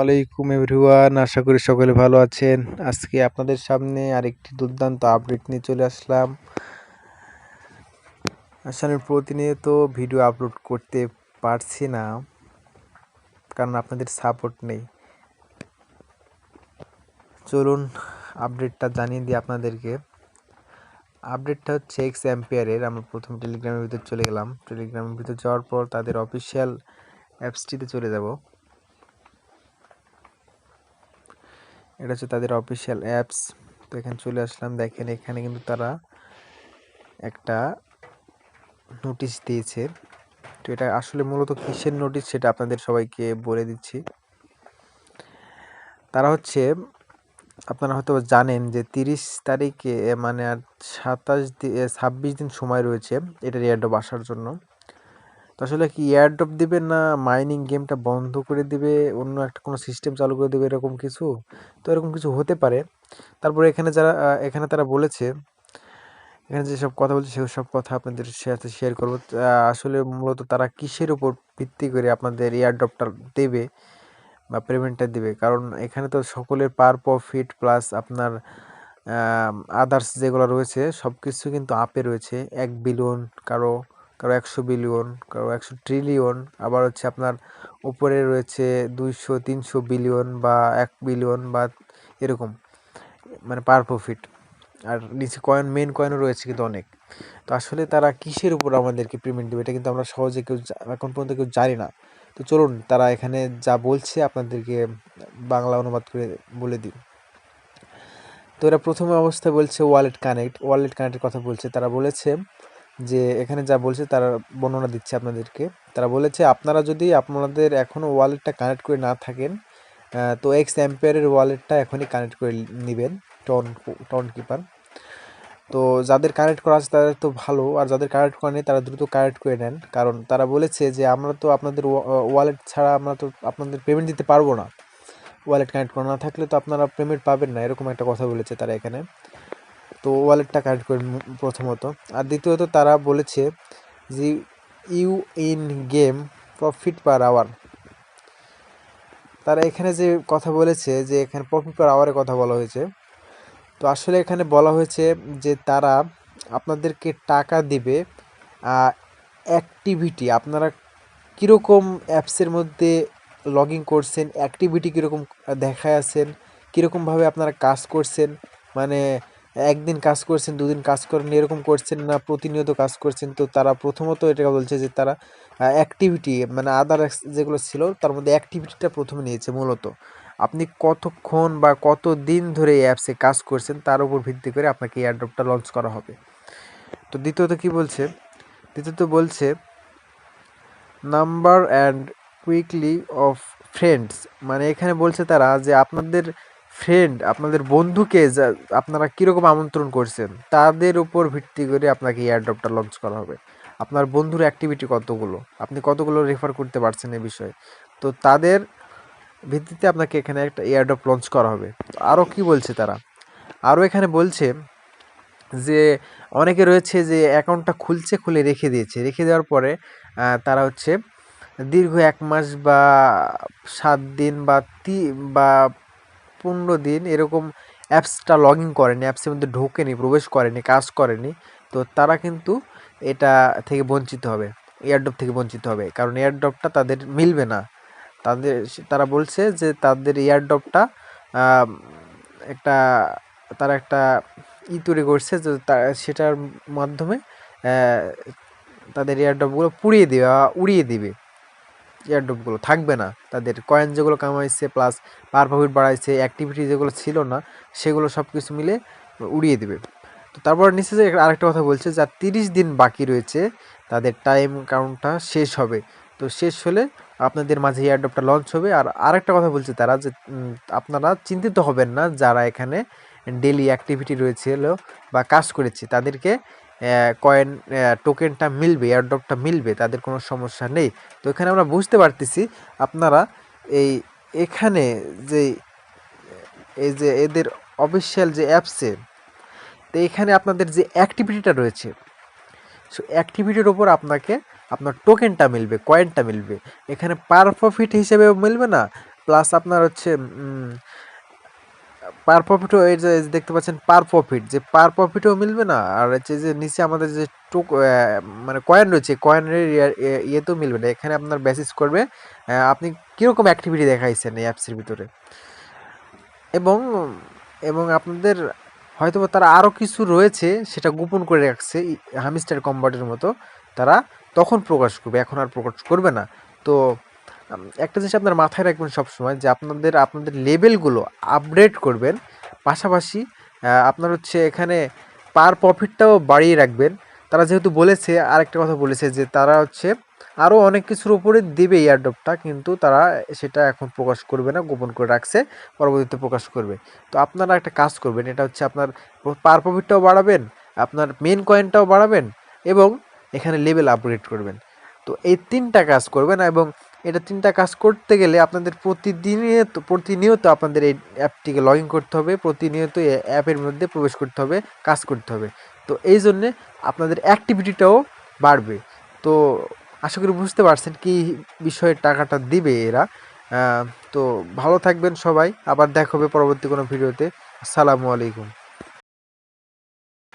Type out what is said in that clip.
আলাইকুম এভরিওয়ান, আশা করি সকলে ভালো আছেন। আজকে আপনাদের সামনে আরেকটি দুর্দান্ত আপডেট নিয়ে চলে আসলাম। আসলে প্রতিনিয়ত ভিডিও আপলোড করতে পারছি না, কারণ আপনাদের সাপোর্ট নেই। চলুন আপডেটটা জানিয়ে দিই আপনাদেরকে। আপডেটটা হচ্ছে এক্স অ্যাম্পিয়ারের আমরা প্রথম টেলিগ্রামের ভিতর চলে গেলাম। টেলিগ্রামের ভিতর যাওয়ার পর তাদের অফিসিয়াল অ্যাপসটিতে চলে যাব। এটা হচ্ছে তাদের অফিসিয়াল অ্যাপস তো এখানে চলে আসলাম। দেখেন এখানে কিন্তু তারা একটা নোটিশ দিয়েছে। তো এটা আসলে মূলত কিসের নোটিশ সেটা আপনাদের সবাইকে বলে দিচ্ছি। তারা হচ্ছে, আপনারা হয়তো জানেন যে তিরিশ তারিখে মানে আর সাতাশ দিন ছাব্বিশ দিন সময় রয়েছে এটা এয়ারড্রপ আসার জন্য। তো আসলে কি এয়ারড্রপ দিবে না মাইনিং গেমটা বন্ধ করে দিবে? অন্য একটা কোনো সিস্টেম চালু করে দেবে এরকম কিছু? তো এরকম কিছু হতে পারে। তারপরে এখানে যারা এখানে তারা বলেছে, এখানে যেসব কথা বলছে সেসব কথা আপনাদের সাথে শেয়ার করব। আসলে মূলত তারা কিসের উপর ভিত্তি করে আপনাদের এয়ারড্রপটা দেবে বা পেমেন্টটা দেবে? কারণ এখানে তো সকলের পার প্রফিট প্লাস আপনার আদার্স যেগুলো রয়েছে সব কিছু কিন্তু আপে রয়েছে। এক বিলিয়ন কারও কারও একশো বিলিয়ন, কারও একশো ট্রিলিয়ন, আবার হচ্ছে আপনার উপরে রয়েছে দুইশো, তিনশো বিলিয়ন বা এক বিলিয়ন বা এরকম মানে পার প্রফিট আর নিচে কয়েন মেন কয়েনও রয়েছে কিন্তু অনেক। তো আসলে তারা কিসের উপর আমাদেরকে পেমেন্ট দেবে, এটা কিন্তু আমরা সহজে কেউ এখন পর্যন্ত কেউ জানি না। তো চলুন, তারা এখানে যা বলছে আপনাদেরকে বাংলা অনুবাদ করে বলে দিই। তো এরা প্রথমে অবস্থায় বলছে ওয়ালেট কানেক্ট ওয়ালেট কানেক্টের কথা বলছে। তারা বলেছে যে এখানে যা বলছে তারা বর্ণনা দিচ্ছে আপনাদেরকে। তারা বলেছে, আপনারা যদি আপনাদের এখনও ওয়ালেটটা কানেক্ট করে না থাকেন তো এক্স অ্যাম্পিয়ারের ওয়ালেটটা এখনই কানেক্ট করে নেবেন টন টন কিপার তো যাদের কানেক্ট করা আছে তাদের তো ভালো, আর যাদের কানেক্ট করা নেই তারা দ্রুত কানেক্ট করে নেন। কারণ তারা বলেছে যে, আমরা তো আপনাদের ওয়ালেট ছাড়া আমরা তো আপনাদের পেমেন্ট দিতে পারব না। ওয়ালেট কানেক্ট করা না থাকলে তো আপনারা পেমেন্ট পাবেন না, এরকম একটা কথা বলেছে তারা এখানে। তো ওয়ালেটটা কানেক্ট করেন প্রথমত। আর দ্বিতীয়ত তারা বলেছে যে you in game profit per hour তারা এখানে যে কথা বলেছে যে এখানে প্রফিট পার আওয়ারের কথা বলা হয়েছে। তো আসলে এখানে বলা হয়েছে যে তারা আপনাদেরকে টাকা দিবে অ্যাক্টিভিটি আপনারা কীরকম অ্যাপসের মধ্যে লগ ইন করছেন অ্যাক্টিভিটি কীরকম দেখায় আছেন, কীরকমভাবে আপনারা কাজ করছেন মানে একদিন কাজ করছেন, দুদিন কাজ করেন এরকম করছেন না, প্রতিনিয়ত কাজ করছেন। তো তারা প্রথমত এটা বলছে যে তারা অ্যাক্টিভিটি মানে আদার যেগুলো ছিল, তার মধ্যে অ্যাক্টিভিটিটা প্রথমে নিয়েছে মূলত। আপনি কতক্ষণ বা কত দিন ধরে এই অ্যাপসে কাজ করছেন, তার উপর ভিত্তি করে আপনাকে এয়ারড্রপটা লঞ্চ করা হবে। তো দ্বিতীয়ত কি বলছে? দ্বিতীয়ত বলছে number and quickly of friends মানে এখানে বলছে তারা যে আপনাদের ফ্রেন্ড আপনাদের বন্ধুকে আপনারা কীরকম আমন্ত্রণ করছেন, তাদের উপর ভিত্তি করে আপনাকে এয়ারড্রপটা লঞ্চ করা হবে। আপনার বন্ধুর অ্যাক্টিভিটি কতগুলো? আপনি কতগুলো রেফার করতে পারছেন এই বিষয়ে? তো তাদের ভিত্তিতে আপনাকে এখানে একটা এয়ারড্রপ লঞ্চ করা হবে। আরও কি বলছে তারা? আরও এখানে বলছে যে, অনেকে রয়েছে যে অ্যাকাউন্টটা খুলছে, খুলে রেখে দিয়েছে। রেখে দেওয়ার পরে তারা হচ্ছে দীর্ঘ এক মাস বা সাত দিন বা তি, বা পনেরো দিন এরকম অ্যাপসটা লগ ইন করেনি অ্যাপসের মধ্যে ঢোকেনি, প্রবেশ করেনি, কাজ করেনি। তো তারা কিন্তু এটা থেকে বঞ্চিত হবে এয়ারড্রপ থেকে বঞ্চিত হবে। কারণ এয়ারড্রপটা তাদের মিলবে না। তাদের তারা বলছে যে তাদের এয়ারড্রপটা একটা, তারা একটা ই তৈরি করছে যে সেটার মাধ্যমে তাদের এয়ারড্রপগুলো পুড়িয়ে দেবে উড়িয়ে দেবে। এয়ারড্রপগুলো থাকবে না। তাদের কয়েন যেগুলো কামাইছে প্লাস পার প্রফিট বাড়াইছে অ্যাক্টিভিটি যেগুলো ছিল না, সেগুলো সব কিছু মিলে উড়িয়ে দেবে। তো তারপর নিচে যে আরেকটা কথা বলছে যা তিরিশ দিন বাকি রয়েছে, তাদের টাইম কাউন্টটা শেষ হবে। তো শেষ হলে আপনাদের মাঝে এয়ারড্রপটা লঞ্চ হবে। আর আরেকটা কথা বলছে তারা যে আপনারা চিন্তিত হবেন না যারা এখানে ডেলি অ্যাক্টিভিটি রয়েছিল বা কাজ করেছে, তাদেরকে কয়েন টোকেনটা মিলবে এয়ারড্রপটা মিলবে, তাদের কোনো সমস্যা নেই। তো এখানে আমরা বুঝতে পারতেছি, আপনারা এই এখানে যে, এই যে এদের অফিসিয়াল যে অ্যাপসে তো এখানে আপনাদের যে অ্যাক্টিভিটিটা রয়েছে, সো অ্যাক্টিভিটির ওপর আপনাকে আপনার টোকেনটা মিলবে কয়েনটা মিলবে। এখানে পার প্রফিট হিসেবে মিলবে না প্লাস আপনার হচ্ছে পার প্রফিটও এই যে দেখতে পাচ্ছেন পার প্রফিট, যে পার প্রফিটও মিলবে না, আর হচ্ছে যে নিচে আমাদের যে টোক মানে কয়েন রয়েছে কয়েনের ইয়েতেও মিলবে না, এখানে আপনার বেসিস করবে আপনি কীরকম অ্যাক্টিভিটি দেখাইছেন এই অ্যাপসের ভিতরে? এবং এবং আপনাদের হয়তো তারা আরও কিছু রয়েছে, সেটা গোপন করে রাখছে হামিস্টার কম্বার্টের মতো, তারা তখন প্রকাশ করবে, এখন আর প্রকাশ করবে না। তো একটা জিনিস আপনার মাথায় রাখবেন সবসময় যে আপনাদের আপনাদের লেভেলগুলো আপডেট করবেন। পাশাপাশি আপনার হচ্ছে এখানে পার প্রফিটটাও বাড়িয়ে রাখবেন। তারা যেহেতু বলেছে, আরেকটা কথা বলেছে যে তারা হচ্ছে আরও অনেক কিছুর উপরে দেবে এয়ারড্রপটা কিন্তু তারা সেটা এখন প্রকাশ করবে না, গোপন করে রাখছে, পরবর্তীতে প্রকাশ করবে। তো আপনারা একটা কাজ করবেন, এটা হচ্ছে আপনার পার প্রফিটটাও বাড়াবেন, আপনার মেন কয়েনটাও বাড়াবেন এবং এখানে লেভেল আপগ্রেড করবেন। তো এই তিনটা কাজ করবেন এবং এটা তিনটা কাজ করতে গেলে আপনাদের প্রতিদিনিয়ত, প্রতিনিয়ত আপনাদের এই অ্যাপটিকে লগ করতে হবে, প্রতিনিয়ত এই অ্যাপের মধ্যে প্রবেশ করতে হবে, কাজ করতে হবে। তো এই জন্যে আপনাদের অ্যাক্টিভিটিটাও বাড়বে। তো আশা করি বুঝতে পারছেন কি বিষয়ে টাকাটা দিবে এরা। তো ভালো থাকবেন সবাই, আবার দেখা হবে পরবর্তী কোনো ভিডিওতে। আসসালামু আলাইকুম।